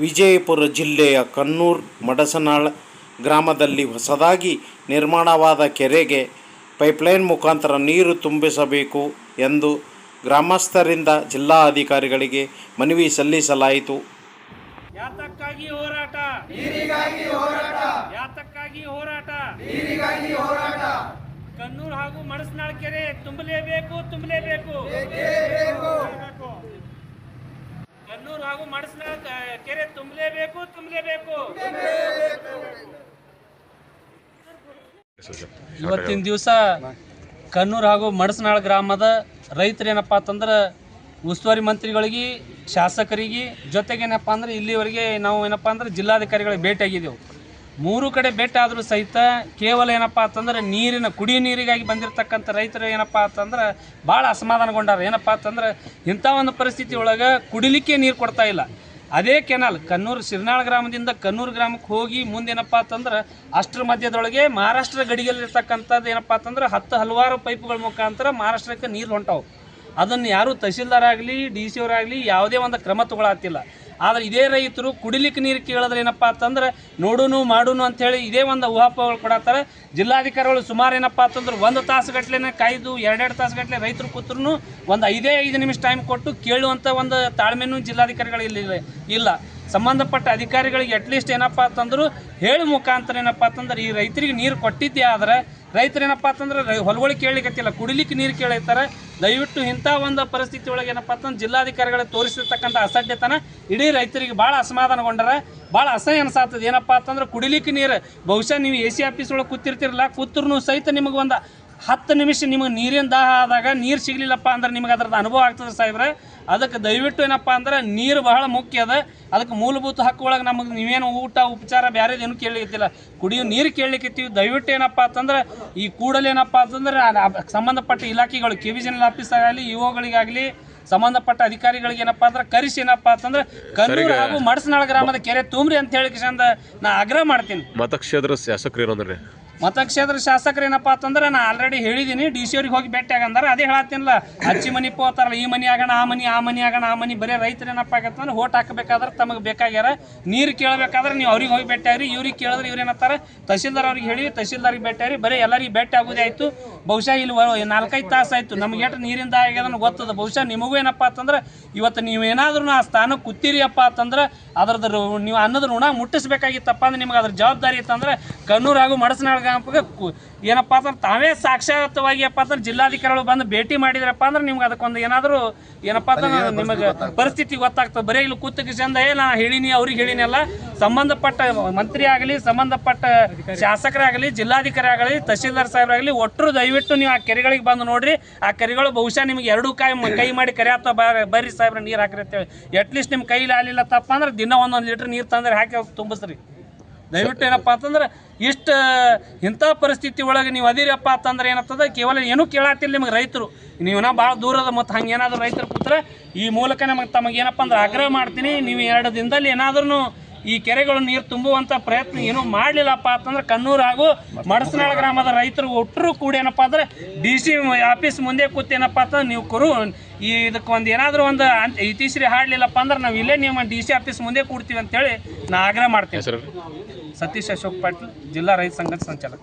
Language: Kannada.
ವಿಜಯಪುರ ಜಿಲ್ಲೆಯ ಕನ್ನೂರ್ ಮಡಸನಾಳ್ ಗ್ರಾಮದಲ್ಲಿ ಹೊಸದಾಗಿ ನಿರ್ಮಾಣವಾದ ಕೆರೆಗೆ ಪೈಪ್ಲೈನ್ ಮುಖಾಂತರ ನೀರು ತುಂಬಿಸಬೇಕು ಎಂದು ಗ್ರಾಮಸ್ಥರಿಂದ ಜಿಲ್ಲಾ ಅಧಿಕಾರಿಗಳಿಗೆ ಮನವಿ ಸಲ್ಲಿಸಲಾಯಿತು. ಯಾತಕ್ಕಾಗಿ ಹೋರಾಟ? ಯಾತಕ್ಕಾಗಿ ಹೋರಾಟ? ಕನ್ನೂರು ಹಾಗೂ ಮಡಸನಾಳ್ ಕೆರೆ ತುಂಬಲೇಬೇಕು ತುಂಬಲೇಬೇಕು ಕನ್ನೂರು ಹಾಗೂ ಮನಸ್ಸಿನ ಕೆರೆ ತುಂಬಲೇಬೇಕು ತುಂಬಲೇಬೇಕು. ಇವತ್ತಿನ ದಿವಸ ಕನ್ನೂರು ಹಾಗೂ ಮಡಸನಾಳ್ ಗ್ರಾಮದ ರೈತರು ಏನಪ್ಪ ಅಂತಂದ್ರೆ ಉಸ್ತುವಾರಿ ಮಂತ್ರಿಗಳಿಗೆ, ಶಾಸಕರಿಗೆ ಜೊತೆಗೇನಪ್ಪ ಅಂದ್ರೆ ಇಲ್ಲಿವರೆಗೆ ನಾವು ಏನಪ್ಪ ಅಂದ್ರೆ ಜಿಲ್ಲಾಧಿಕಾರಿಗಳಿಗೆ ಭೇಟಿಯಾಗಿದ್ದೆವು. ಮೂರು ಕಡೆ ಬೆಟ್ಟ ಆದರೂ ಸಹಿತ ಕೇವಲ ಏನಪ್ಪ ಅಂತಂದ್ರೆ ನೀರಿನ ಕುಡಿಯೋ ನೀರಿಗಾಗಿ ಬಂದಿರತಕ್ಕಂಥ ರೈತರು ಏನಪ್ಪ ಅಂತಂದ್ರೆ ಭಾಳ ಅಸಮಾಧಾನಗೊಂಡಾರ. ಏನಪ್ಪ ಅಂತಂದ್ರೆ ಇಂಥ ಒಂದು ಪರಿಸ್ಥಿತಿ ಒಳಗೆ ಕುಡಿಲಿಕ್ಕೆ ನೀರು ಕೊಡ್ತಾ ಇಲ್ಲ. ಅದೇ ಕೆನಾಲ್ ಕನ್ನೂರು ಸಿರ್ನಾಳ ಗ್ರಾಮದಿಂದ ಕನ್ನೂರು ಗ್ರಾಮಕ್ಕೆ ಹೋಗಿ ಮುಂದೇನಪ್ಪ ಅಂತಂದ್ರೆ ಅಷ್ಟರ ಮಧ್ಯದೊಳಗೆ ಮಹಾರಾಷ್ಟ್ರ ಗಡಿಯಲ್ಲಿರ್ತಕ್ಕಂಥದ್ದು ಏನಪ್ಪ ಅಂತಂದ್ರೆ ಹತ್ತು ಹಲವಾರು ಪೈಪ್ಗಳ ಮುಖಾಂತರ ಮಹಾರಾಷ್ಟ್ರಕ್ಕೆ ನೀರು ಹೊಂಟಾವು. ಅದನ್ನು ಯಾರೂ ತಹಶೀಲ್ದಾರ್ ಆಗಲಿ, ಡಿ ಸಿ ಅವರಾಗಲಿ ಯಾವುದೇ ಒಂದು ಕ್ರಮ ತಗೊಳತ್ತಿಲ್ಲ ಆದರೆ ಇದೇ ರೈತರು ಕುಡಿಲಿಕ್ಕೆ ನೀರು ಕೇಳಿದ್ರೆ ಏನಪ್ಪ ಅಂತಂದ್ರೆ, ನೋಡುನು ಮಾಡುನು ಅಂಥೇಳಿ ಇದೇ ಒಂದು ಊಹಾಪೋಹಗಳು ಕೊಡತ್ತಾರೆ. ಜಿಲ್ಲಾಧಿಕಾರಿಗಳು ಸುಮಾರು ಏನಪ್ಪ ಅಂತಂದ್ರೆ ಒಂದು ತಾಸು ತಾಸುಗಟ್ಲೆನ ಕಾಯ್ದು, ಎರಡೆರಡು ತಾಸು ಗಟ್ಟಲೆ ರೈತರು ಕೂತ್ರು ಒಂದು ಐದೇ ಐದು ನಿಮಿಷ ಟೈಮ್ ಕೊಟ್ಟು ಕೇಳುವಂಥ ಒಂದು ತಾಳ್ಮೆನೂ ಜಿಲ್ಲಾಧಿಕಾರಿಗಳು ಇಲ್ಲಿ ಇಲ್ಲ. ಸಂಬಂಧಪಟ್ಟ ಅಧಿಕಾರಿಗಳಿಗೆ ಅಟ್ಲೀಸ್ಟ್ ಏನಪ್ಪ ಅಂತಂದ್ರು, ಹೇಳಿ ಮುಖಾಂತರ ಏನಪ್ಪ ಅಂತಂದ್ರೆ ಈ ರೈತರಿಗೆ ನೀರು ಕೊಟ್ಟಿದ್ದೇ ಆದ್ರೆ ರೈತರು ಏನಪ್ಪ ಅಂತಂದ್ರೆ ಹೊಲಗಳಿಗೆ ಕೇಳಲಿಕ್ಕತ್ತಿಲ್ಲ ಕುಡಿಲಿಕ್ಕೆ ನೀರು ಕೇಳಿರ್ತಾರೆ ದಯವಿಟ್ಟು ಇಂಥ ಒಂದು ಪರಿಸ್ಥಿತಿ ಒಳಗೆ ಏನಪ್ಪ ಅಂತಂದ್ರೆ ಜಿಲ್ಲಾಧಿಕಾರಿಗಳಿಗೆ ತೋರಿಸಿರ್ತಕ್ಕಂಥ ಅಸಡ್ಡೆತನ ಇಡೀ ರೈತರಿಗೆ ಭಾಳ ಅಸಮಾಧಾನಗೊಂಡಾರ, ಭಾಳ ಅಸಹ್ಯ ಅನ್ಸಾತದ ಏನಪ್ಪ ಅಂತಂದ್ರೆ ಕುಡಿಲಿಕ್ಕೆ ನೀರು, ಬಹುಶಃ ನೀವು ಎ ಸಿ ಆಫೀಸ್ ಒಳಗೆ ಕೂತಿರ್ತಿರಲ್ಲ ಕೂತ್ರು ಸಹಿತ ನಿಮಗೆ ಒಂದು ಹತ್ತು ನಿಮಿಷ ನಿಮಗೆ ನೀರಿನ ದಾಹ ಆದಾಗ ನೀರು ಸಿಗಲಿಲ್ಲಪ್ಪ ಅಂದ್ರೆ ನಿಮಗೆ ಅದ್ರದ್ದು ಅನುಭವ ಆಗ್ತದೆ ಸಾಹೇಬ್ರೆ. ಅದಕ್ಕೆ ದಯವಿಟ್ಟು ಏನಪ್ಪ ಅಂದ್ರೆ ನೀರು ಬಹಳ ಮುಖ್ಯ ಅದ. ಅದಕ್ಕೆ ಮೂಲಭೂತ ಹಕ್ಕು ಒಳಗೆ ನಮಗೆ ನೀವೇನು ಊಟ ಉಪಚಾರ ಬೇರೆದೇನು ಏನು ಕೇಳಲಿಕ್ಕಿಲ್ಲ ಕುಡಿಯೋ ನೀರು ಕೇಳಲಿಕ್ಕಿತ್ತೀವಿ. ದಯವಿಟ್ಟು ಏನಪ್ಪ ಅಂತಂದ್ರೆ ಈ ಕೂಡಲೇ ಏನಪ್ಪ ಅಂತಂದ್ರೆ ಸಂಬಂಧಪಟ್ಟ ಇಲಾಖೆಗಳು ಕೆ ವಿ ಜನರಲ್ ಆಫೀಸ್ ಆಗಲಿ ಇಒಗಳಿಗಾಗಲಿ ಸಂಬಂಧಪಟ್ಟ ಅಧಿಕಾರಿಗಳಿಗೆ ಏನಪ್ಪ ಅಂದ್ರೆ ಕರೆಸಿ ಏನಪ್ಪ ಅಂತಂದ್ರೆ ಕನ್ನೂರು ಹಾಗೂ ಮಡಸನಾಳ ಗ್ರಾಮದ ಕೆರೆ ತುಂಬ್ರಿ ಅಂತ ಹೇಳಿ ಕಿಶಾಂತ ನಾ ಆಗ್ರಹ ಮಾಡ್ತೀನಿ. ಮತಕ್ಷೇತ್ರ ಶಾಸಕರು ಏನಂದ್ರೆ ಮತಕ್ಷೇತ್ರ ಶಾಸಕರು ಏನಪ್ಪಾ ಅಂತಂದ್ರೆ ನಾ ಆಲ್ರೆಡಿ ಹೇಳಿದ್ದೀನಿ ಡಿ ಸಿ ಅವ್ರಿಗೆ ಹೋಗಿ ಭೇಟಿ ಆಗಂದಾರ. ಅದೇ ಹೇಳತ್ತೀನಲ್ಲ, ಅಚ್ಚಿ ಮನಿ ಪೋತಾರಲ್ಲ ಈ ಮನಿ ಆಗೋಣ, ಆ ಮನಿ ಆ ಮನಿ ಆಗೋಣ, ಆ ಮನಿ, ಬರೀ ರೈತರು ಏನಪ್ಪ ಆಗತ್ತಂದ್ರೆ ಓಟ್ ಹಾಕಬೇಕಾದ್ರೆ ತಮಗೆ ಬೇಕಾಗ್ಯಾರ. ನೀರು ಕೇಳಬೇಕಾದ್ರೆ ನೀವು ಅವ್ರಿಗೆ ಹೋಗಿ ಭೇಟಿ ಆಗ್ರಿ, ಇವ್ರಿಗೆ ಕೇಳಿದ್ರೆ ಇವ್ರು ತಹಸೀಲ್ದಾರ್ ತಹಶೀಲ್ದಾರ್ ಅವ್ರಿಗೆ ಹೇಳಿ ತಹಶೀಲ್ದಾರ್ಗೆ ಭೇಟಿ ಆಗ್ರಿ, ಬರೀ ಎಲ್ಲರಿಗೆ ಭೇಟಿ ಆಗೋದೇ ಆಯ್ತು. ಬಹುಶಃ ಇಲ್ಲಿ ನಾಲ್ಕೈದು ತಾಸು ಆಯ್ತು. ನಮ್ಗೆ ಎಷ್ಟು ನೀರಿಂದ ಆಗ್ಯದನ್ನು ಗೊತ್ತದ. ಬಹುಶಃ ನಿಮಗೂ ಏನಪ್ಪ ಅಂತಂದ್ರೆ, ಇವತ್ತು ನೀವು ಏನಾದ್ರೂ ಆ ಸ್ಥಾನಕ್ಕೆ ಕೂತೀರಿಯಪ್ಪ ಅಂತಂದ್ರೆ, ಅದ್ರದ್ದು ನೀವು ಅನ್ನದ ಋಣ ಮುಟ್ಟಿಸ್ಬೇಕಾಗಿತ್ತಪ್ಪ ಅಂದ್ರೆ ನಿಮ್ಗೆ ಅದ್ರ ಜವಾಬ್ದಾರಿ ಇತ್ತಂದ್ರೆ, ಕಣ್ಣೂರು ಹಾಗೂ ಮಡಸನಾಳ ಗ್ರಾಮಕ್ಕೆ ಏನಪ್ಪ ಅಂದ್ರೆ ತಾವೇ ಸಾಕ್ಷಾತ್ವಾಗಿ ಏನಪ್ಪ ಅಂದ್ರೆ ಜಿಲ್ಲಾಧಿಕಾರಿಗಳು ಬಂದು ಭೇಟಿ ಮಾಡಿದ್ರಪ್ಪ ಅಂದ್ರೆ ನಿಮ್ಗೆ ಅದಕ್ಕೊಂದು ಏನಾದರೂ ಏನಪ್ಪ ಅಂದ್ರೆ ನಿಮಗೆ ಪರಿಸ್ಥಿತಿ ಗೊತ್ತಾಗ್ತದೆ. ಬರೀ ಇಲ್ಲಿ ಕೂತಕ್ಕೆ ಚಂದ ಏ ನಾ ಹೇಳಿನಿ ಅವ್ರಿಗೆ ಹೇಳಿನಿ ಅಲ್ಲ. ಸಂಬಂಧಪಟ್ಟ ಮಂತ್ರಿ ಆಗಲಿ ಸಂಬಂಧಪಟ್ಟ ಶಾಸಕರಾಗಲಿ ಜಿಲ್ಲಾಧಿಕಾರಿ ಆಗಲಿ ತಹಶೀಲ್ದಾರ್ ಸಾಹೇಬರಾಗಲಿ ಒಟ್ಟರು ದಯವಿಟ್ಟು ನೀವು ಆ ಕೆರೆಗಳಿಗೆ ಬಂದು ನೋಡ್ರಿ. ಆ ಕೆರೆಗಳು ಬಹುಶಃ ನಿಮ್ಗೆ ಎರಡೂ ಕೈ ಕೈ ಮಾಡಿ ಕರೆ ಅಥವಾ ಬರ್ರಿ ಸಾಹೇಬ್ರ ನೀರು ಹಾಕಿರ್ತೇವೆ ಅಂತೇಳಿ ಅಟ್ಲೀಸ್ಟ್ ನಿಮ್ಮ ಕೈಲಿ ಆಗಲಿಲ್ಲ ತಪ್ಪ ಅಂದ್ರೆ ದಿನ ಒಂದೊಂದು ಲೀಟ್ರ್ ನೀರು ತಂದ್ರೆ ಹಾಕಿ ತುಂಬಿಸ್ರಿ. ದಯವಿಟ್ಟು ಏನಪ್ಪ ಅಂತಂದ್ರೆ ಇಷ್ಟು ಇಂಥ ಪರಿಸ್ಥಿತಿ ಒಳಗೆ ನೀವು ಅದಿರಪ್ಪ ಅಂತಂದ್ರೆ ಏನತ್ತದ? ಕೇವಲ ಏನೂ ಕೇಳಾತಿಲ್ಲ ನಿಮಗೆ ರೈತರು. ನೀವೇನೋ ಭಾಳ ದೂರದ ಮತ್ತು ಹಂಗೆ ಏನಾದರೂ ರೈತರು ಕೂತ್ರೆ ಈ ಮೂಲಕ ನಮಗೆ ತಮಗೆ ಏನಪ್ಪ ಅಂದ್ರೆ ಆಗ್ರಹ ಮಾಡ್ತೀನಿ. ನೀವು ಎರಡು ದಿನದಲ್ಲಿ ಏನಾದ್ರೂ ಈ ಕೆರೆಗಳು ನೀರು ತುಂಬುವಂಥ ಪ್ರಯತ್ನ ಏನು ಮಾಡಲಿಲ್ಲಪ್ಪ ಅಂತಂದ್ರೆ ಕಣ್ಣೂರು ಹಾಗೂ ಮಡಸನಾಳ ಗ್ರಾಮದ ರೈತರು ಒಟ್ಟರು ಕೂಡ ಏನಪ್ಪ ಅಂದ್ರೆ ಡಿ ಸಿ ಆಫೀಸ್ ಮುಂದೆ ಕೂತೇನಪ್ಪ ಅಂತಂದ್ರೆ ನೀವು ಕುರು ಈ ಇದಕ್ಕೆ ಒಂದು ಏನಾದರೂ ಒಂದು ಅಂತ್- ಇತಿಶ್ರೀ ಹಾಡಲಿಲ್ಲಪ್ಪ ಅಂದ್ರೆ ನಾವು ಇಲ್ಲೇ ನಿಮ್ಮ ಡಿ ಸಿ ಆಫೀಸ್ ಮುಂದೆ ಕೂಡ್ತೀವಿ ಅಂತೇಳಿ ನಾ ಆಗ್ರಹ ಮಾಡ್ತೀನಿ. ಸತೀಶ್ ಅಶೋಕ್ ಪಾಟೀಲ್ ಜಿಲ್ಲಾ ರೈತ ಸಂಘದ ಸಂಚಾಲಕ.